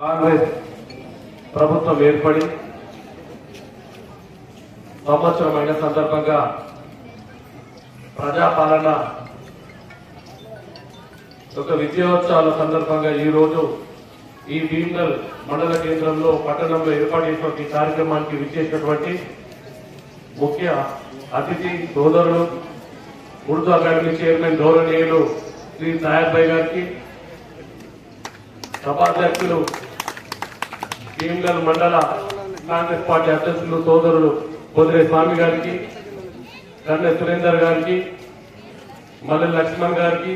కాంగ్రెస్ ప్రభుత్వం ఏర్పడి సంవత్సరమైన సందర్భంగా ప్రజాపాలన ఒక విజయోత్సవాల సందర్భంగా ఈ రోజు ఈ భీమ్గల్ మండల కేంద్రంలో పట్టణంలో ఏర్పాటు చేసినటువంటి కార్యక్రమానికి విచ్చేసినటువంటి ముఖ్య అతిథి సోదరులు ఉర్దూ అకాడమీ చైర్మన్ గౌరవనీయులు శ్రీ నాయక్ గారికి సభాధ్యక్షులు భీమగల్ మండల కాంగ్రెస్ పార్టీ అధ్యక్షులు సోదరులు పొదిరే స్వామి గారికి కన్నె సురేందర్ గారికి మల్లె లక్ష్మణ్ గారికి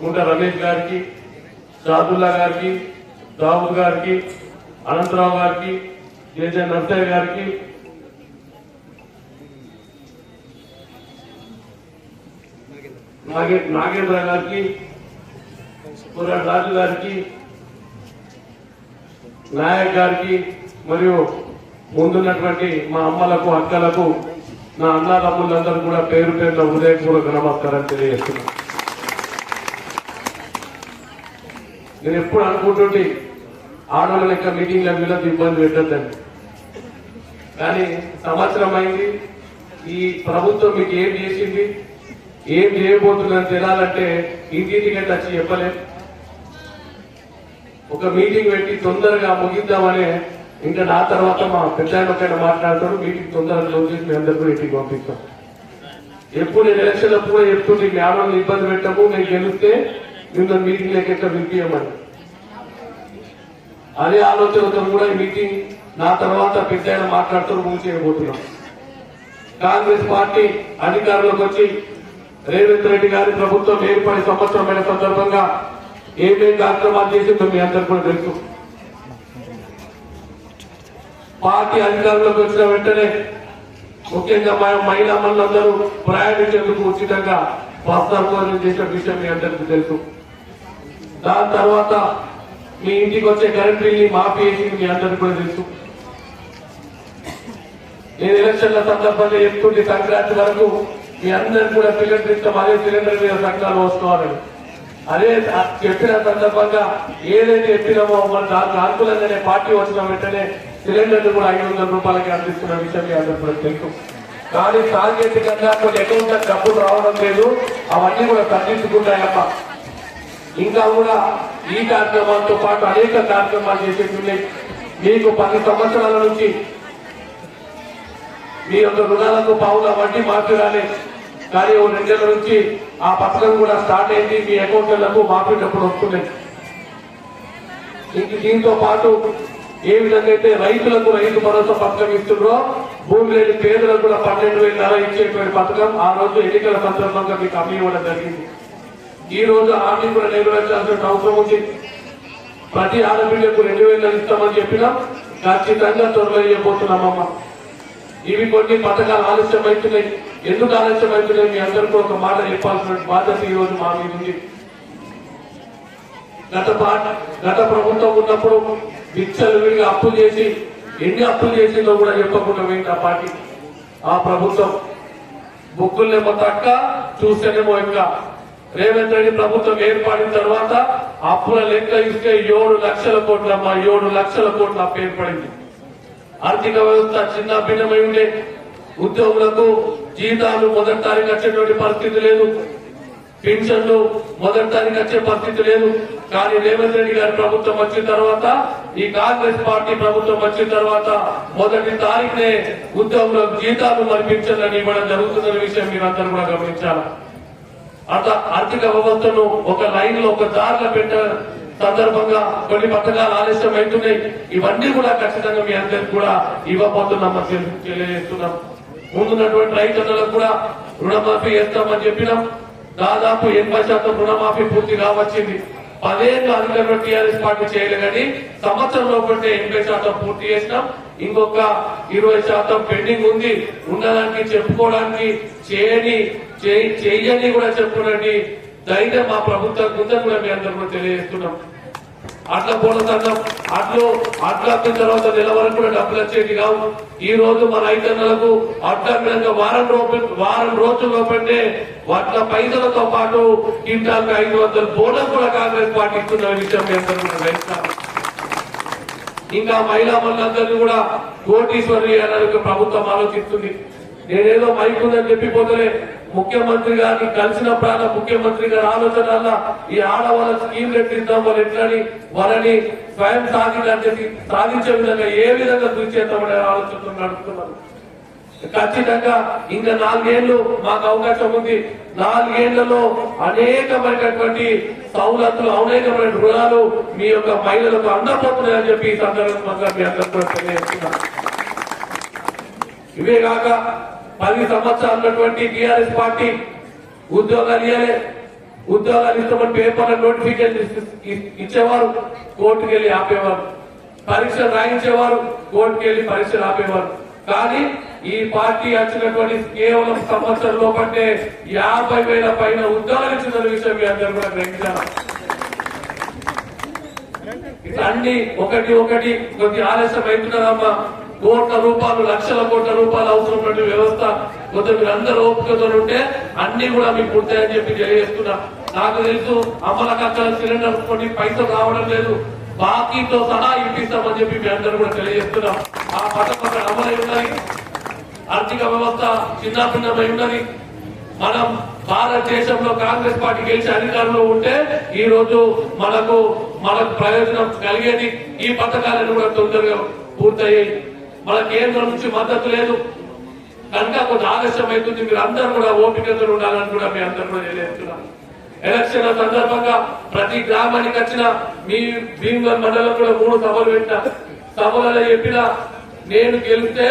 గుంట రమేష్ గారికి షాదుల్లా గారికి దావు గారికి అనంతరావు గారికి జేజే నర్సయ్య గారికి నాగే నాగేంద్ర గారికి పురా రాజు గారికి నాయక్ గారికి మరియు ముందున్నటువంటి మా అమ్మలకు అక్కలకు నా అన్నదమ్ములందరూ కూడా పేరు పేరున హృదయపూర్వక నమస్కారం తెలియజేస్తున్నాను. నేను ఎప్పుడు అనుకుంటుంటే ఆడవాళ్ళ లెక్క మీటింగ్ల మీద ఇబ్బంది పెట్టద్దండి. కానీ సంవత్సరం అయింది ఈ ప్రభుత్వం మీకు ఏం చేసింది ఏం చేయబోతుందని తెలాలంటే ఇంటింటికి వచ్చి చెప్పలేం. ఒక మీటింగ్ పెట్టి తొందరగా ముగిద్దామనే ఇంకా నా తర్వాత మా పెద్ద ఆయన మాట్లాడతాడు మీటింగ్ తొందరగా క్లోజ్ చేసి మీ అందరికీ ఇంటికి పంపిస్తాం. ఎప్పుడు నేను ఎలక్షన్ అప్పుడు కూడా చెప్తుంటే ఇబ్బంది పెట్టము నేను గెలిస్తే మిమ్మల్ని మీటింగ్ లేక ఎట్లా అదే ఆలోచనతో కూడా ఈ మీటింగ్ నా తర్వాత పెద్ద ఆయన మాట్లాడుతూ చేయబోతున్నాం. కాంగ్రెస్ పార్టీ అధికారంలోకి వచ్చి రేవంత్ రెడ్డి గారి ప్రభుత్వం ఏర్పడి సంవత్సరమైన సందర్భంగా ఏమేం కార్యక్రమాలు చేసిందో మీ అందరు కూడా తెలుసు. పార్టీ అధికారంలోకి వచ్చిన వెంటనే ముఖ్యంగా మహిళా మనులందరూ ప్రయాణించేందుకు ఉచితంగా బస్ సౌకర్యం చేసిన విషయం మీ అందరికీ తెలుసు. దాని తర్వాత మీ ఇంటికి వచ్చే కరెంట్ బిల్ని మాఫీ చేసింది మీ అందరికీ కూడా తెలుసు. నేను ఎలక్షన్ల సందర్భంగా చెప్తుంటే సంక్రాంతి వరకు మీ అందరు కూడా సిలిండర్ ఇస్తాం అదే సిలిండర్ మీద సంఘాలు వస్తున్నారని. అదే చెప్పిన సందర్భంగా ఏదైతే చెప్పినామో మన దానికి అనుకూలంగానే పార్టీ వచ్చిన వెంటనే సిలిండర్లు కూడా ఐదు వందల రూపాయలకి అందిస్తున్న విషయం మీ అందరూ కూడా తెలుసు. కానీ సాంకేతికంగా కొన్ని అకౌంట్ డబ్బులు రావడం లేదు. అవన్నీ కూడా తగ్గించుకుంటాయమ్మ. ఇంకా కూడా ఈ కార్యక్రమాలతో పాటు అనేక కార్యక్రమాలు చేసేటువంటి మీకు పది సంవత్సరాల నుంచి మీ యొక్క రుణాలకు పావుల వడ్డీ మాఫీ కానీ ఓ రెండేళ్ళ నుంచి ఆ పథకం కూడా స్టార్ట్ అయింది. మీ అకౌంట్లకు మాఫీ డబ్బులు వస్తున్నాయి. ఇంక దీంతో పాటు ఏ విధంగా అయితే రైతులకు రైతు భరోసా పథకం ఇస్తుండ్రో భూమి లేని పేదలకు కూడా పన్నెండు వేల ధర ఇచ్చేటువంటి పథకం ఆ రోజు ఎన్నికల సందర్భంగా మీకు అమ్మి ఇవ్వడం జరిగింది. ఈ రోజు హామీ కూడా నెరవేర్చాల్సిన అవసరం ఉంది. ప్రతి ఆడపిల్లకు రెండు వేలు ఇస్తామని చెప్పినా. ఖచ్చితంగా త్వరలో ఇవ్వబోతున్నామమ్మా. ఇవి కొన్ని పథకాలు ఆలస్యం అవుతున్నాయి ఎందుకు ఆలస్యం అవుతున్నాయి మీ అందరికీ ఒక మాట చెప్పాల్సిన బాధ్యత ఈ రోజు మా మీద ఉంది. గత గత ప్రభుత్వం ఉన్నప్పుడు విచ్చలు విడిగా అప్పులు చేసి ఎన్ని అప్పులు చేసిందో కూడా చెప్పకుండా పోయింది ఆ పార్టీ. ఆ ప్రభుత్వం బుక్కులనేమో తక్క చూస్తేనేమో ఇంకా. రేవంత్ రెడ్డి ప్రభుత్వం ఏర్పడిన తర్వాత అప్పుల లెక్క ఇస్తే ఏడు లక్షల కోట్ల మా ఏడు లక్షల కోట్ల అప్పు ఏర్పడింది. ఆర్థిక వ్యవస్థ చిన్న భిన్నమై ఉండే ఉద్యోగులకు జీతాలు మొదటి తారీఖు వచ్చేటువంటి పరిస్థితి లేదు. పెన్షన్లు మొదటి తారీఖు వచ్చే పరిస్థితి లేదు. కానీ రేవంత్ రెడ్డి గారి ప్రభుత్వం వచ్చిన తర్వాత ఈ కాంగ్రెస్ పార్టీ ప్రభుత్వం వచ్చిన తర్వాత మొదటి తారీఖునే ఉద్యోగులకు జీతాలు మరి పెన్షన్లను ఇవ్వడం జరుగుతుందనే విషయం మీరందరూ కూడా గమనించాలి. అట్లా ఆర్థిక వ్యవస్థను ఒక లైన్లో ఒక దారిలో పెట్ట సందర్భంగా కొన్ని పథకాలు ఆలస్యం అవుతున్నాయి ఇవన్నీ కూడా ఖచ్చితంగా మీ అందరికి కూడా ఇవ్వబోతున్నాం. తెలియజేస్తున్నాం. ముందున్నటువంటి రైతన్నలకు కూడా రుణమాఫీ చేస్తామని చెప్పినాం. దాదాపు ఎనభై శాతం రుణమాఫీ పూర్తి కావచ్చింది. పదేళ్ళు అధికారంలో టీఆర్ఎస్ పార్టీ చేయలే కానీ సంవత్సరంలో కంటే ఎనభై శాతం పూర్తి చేసినాం. ఇంకొక ఇరవై శాతం పెండింగ్ ఉంది. ఉండడానికి చెప్పుకోవడానికి చేయని చేయని కూడా చెప్పుకోవడానికి ధైర్యం మా ప్రభుత్వం ఉందని కూడా మీ అందరూ తెలియజేస్తున్నాం. అట్లా బోనస్ అట్లా అట్లు అప్పిన తర్వాత నెల వరకు కూడా డబ్బులు వచ్చేది కావు. ఈ రోజు మన రైతన్నలకు అట్లా వారం రోజు వారం రోజుల లోపంటే వాట్ల పైసలతో పాటు క్వింటాల్కి ఐదు వందల బోనస్ కూడా కాంగ్రెస్ పార్టీ ఇస్తున్న విషయం మీ ఇంకా మహిళా మనులందరినీ కూడా కోటీశ్వరి అనే ప్రభుత్వం ఆలోచిస్తుంది. నేనేదో మైక్ ఉందని చెప్పిపోతలే. ముఖ్యమంత్రి గారిని కలిసినప్పుడల్లా ముఖ్యమంత్రి గారి ఆలోచన వల్ల ఈ ఆడవాళ్ళ స్కీమ్ రెట్టిద్దాం వాళ్ళు ఎట్లని వాళ్ళని స్వయం సాధించి సాధించే విధంగా ఏ విధంగా కృషి చేద్దామనే ఆలోచనతో నడుపుతున్నారు. ఖచ్చితంగా ఇంకా నాలుగేళ్ళు మాకు అవకాశం ఉంది. నాలుగేళ్ళలో అనేకమైనటువంటి సౌలతులు అనేకమైన రుణాలు మీ యొక్క మహిళలకు అందపోతున్నాయని చెప్పి ఈ సందర్భంగా మీ అందరూ తెలియజేస్తున్నాను. ఇవే కాక పది సంవత్సరాలు ఉన్నటువంటి టిఆర్ఎస్ పార్టీ ఉద్యోగాలు ఇవ్వలే ఉద్యోగాలు ఇస్తామని పేపర్ నోటిఫికేషన్ ఇచ్చేవారు కోర్టుకు వెళ్ళి ఆపేవారు. పరీక్షలు రాయించేవారు కోర్టుకు వెళ్ళి పరీక్షలు ఆపేవారు. కానీ ఈ పార్టీ వచ్చినటువంటి కేవలం సంవత్సరం లోపంటే యాభై వేల పైన ఉద్యోగాలు ఇచ్చిన విషయం మీ అందరూ కూడా గ్రహించారు అన్ని ఒకటి ఒకటి కొద్ది ఆలస్యం అవుతున్నారమ్మా కోట్ల రూపాయలు లక్షల కోట్ల రూపాయలు అవసరమైన వ్యవస్థ కొద్ది మీరు అందరూ ఓపికతో ఉంటే అన్ని కూడా మీకు పుడతాయని చెప్పి తెలియజేస్తున్నా. నాకు తెలుసు అమ్మల కక్కల సిలిండర్ కొన్ని పైసలు రావడం లేదు. బాకీతో సహా ఇప్పిస్తామని చెప్పి మీ అందరూ కూడా తెలియజేస్తున్నాం. ఆ పథకం అక్కడ అమలై ఉన్నది. ఆర్థిక వ్యవస్థ చిన్నాభిన్నమై ఉన్నది. మనం భారతదేశంలో కాంగ్రెస్ పార్టీ గెలిచి అధికారంలో ఉంటే ఈ రోజు మనకు మనకు ప్రయోజనం కలిగేది ఈ పథకాలను కూడా తొందరగా పూర్తయ్యాయి. మన కేంద్రం నుంచి మద్దతు లేదు. కనుక కొంచెం ఆలస్యం అవుతుంది. మీరు అందరూ కూడా ఓపికతో ఉండాలని కూడా మీ అందరూ కూడా తెలియజేస్తున్నాం ఎలక్షన్ సందర్భంగా ప్రతి గ్రామానికి వచ్చిన మీ భీమవరం మండలం కూడా మూడు సభలు పెట్టిన. సభలలో చెప్పిన నేను గెలిస్తే